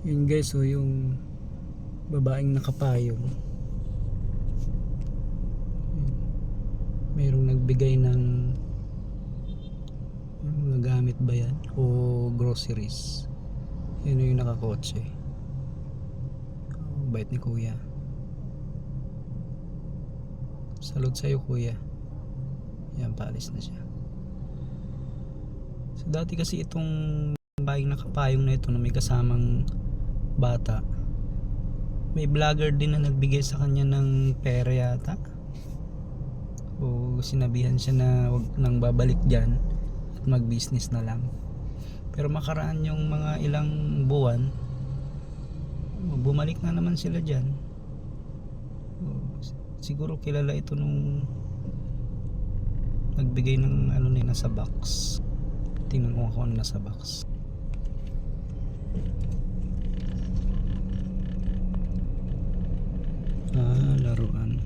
Yun guys, so yung babaeng nakapayong. Mayroong nagbigay ng mga gamit ba yan? O groceries. Yun yung nakakotse. Oh, bait ni kuya. Salud sa'yo kuya. Yan, paalis na siya. So dati kasi itong baing nakapayong na ito na may kasamang bata. May vlogger din na nagbigay sa kanya ng pera yata. O sinabihan siya na wag nang babalik dyan at mag-business na lang. Pero makaraan yung mga ilang buwan, bumalik na naman sila dyan. Siguro kilala ito nung nagbigay ng ano na yun, nasa box. Tingnan ko ano nasa box.